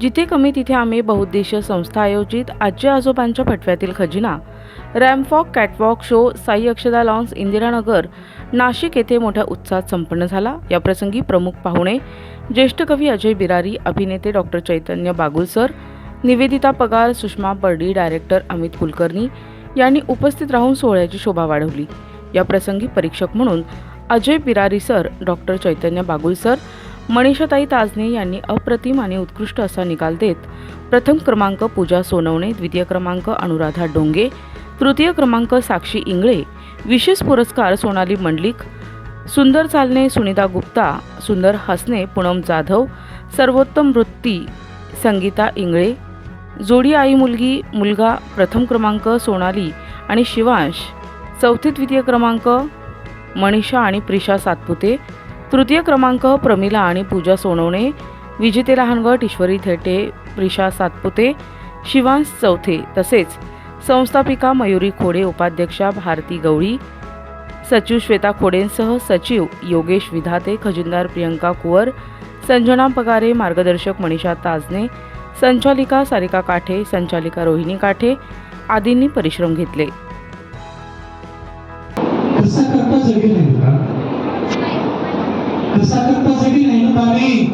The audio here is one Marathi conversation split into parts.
जिथे कमी तिथे आम्ही बहुउद्देशीय संस्था आयोजित आजी आजोबांच्या फटव्यातील खजिना रॅमफॉक कॅटवॉक शो साई अक्षदा लॉन्स इंदिरानगर नाशिक येथे मोठ्या उत्साहात संपन्न झाला. याप्रसंगी प्रमुख पाहुणे ज्येष्ठ कवी अजय बिरारी अभिनेते doctor Chaitanya Bagul sir Nivedita Pagar Sushma Birdi director Amit Kulkarni यांनी उपस्थित राहून सोहळ्याची शोभा वाढवली. या प्रसंगी परीक्षक म्हणून Ajay Birari sir doctor Chaitanya Bagul sir मनीषाताई Tajne यांनी अप्रतिम आणि उत्कृष्ट असा निकाल देत प्रथम क्रमांक पूजा सोनवणे द्वितीय क्रमांक अनुराधा डोंगे तृतीय क्रमांक साक्षी इंगळे विशेष पुरस्कार सोनाली मंडलिक सुंदर चालणे सुनीता गुप्ता सुंदर हसणे पूनम जाधव सर्वोत्तम वृत्ती संगीता इंगळे जोडी आई मुलगी मुलगा प्रथम क्रमांक सोनाली आणि शिवांश चौथे द्वितीय क्रमांक मनीषा आणि प्रिशा सातपुते तृतीय क्रमांक प्रमिला आणि पूजा सोनवणे विजेते लहान गट ईश्वरी थेटे प्रिशा सातपुते शिवांश चौथे तसेच संस्थापिका मयुरी खोडे उपाध्यक्षा भारती गवळी सचिव श्वेता खोडेंसह सचिव योगेश विधाते खजिनदार प्रियंका कुवर संजना पगारे मार्गदर्शक मनीषा ताजने संचालिका सारिका काठे संचालिका रोहिणी काठे आदींनी परिश्रम घेतले. that capacity anybody.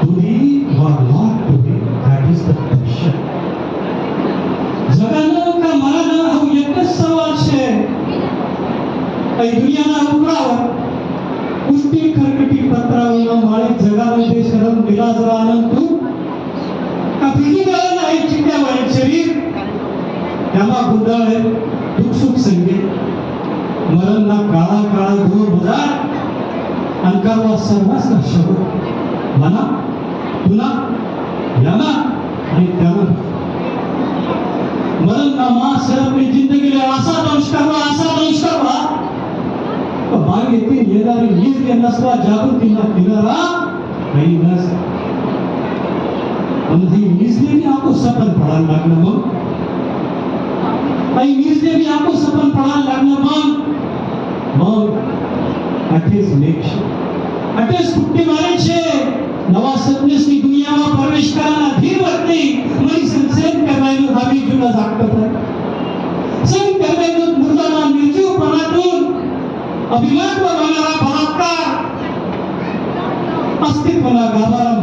Today you are not today. That is the question. જગતનો કા મારાનો આ એક જ સવાલ છે આ દુનિયાના ટુકડા પુષ્ટિ ખરકટી પતરાઓનો માલિક જગાमध्ये શરમ બિરાજરા અનંતુ का फिजिकल नाही चित्त्यावरील शरीर त्यामा गुंडाळ दुःख सुख संगीत मरण ना काळा काळा घोर बजार अंका व सर्वांचा शब्द मला तुला याला आणि त्याला मरण का माँ सर अपनी ज़िंदगी असा दंश करावा असा दंश करावा बाग येथील येणारी वीज ते नसवा जागृतीला किनारा नाही नस पण ही वीजने भी आपको सफल पडायला लागलं मग काही वीजने भी आपको सफल पडायला लागलं मग मग આથી જ લેખ છે. આથી જ કુટ્ટી મારે છે, નવા સંદેશની દુનિયામાં પ્રવેશ કરવાના ધીર વતની મારી સંસેન કરવાનું હાવી જુના જાગતો થાય. સંગ કરવાનું મુર્દાના નિર્જીવ પ્રણાતું અભિમાન બનાવનારા ભાગતા અસ્તિત્વના ગાવારા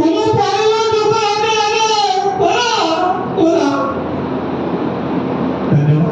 Thank you.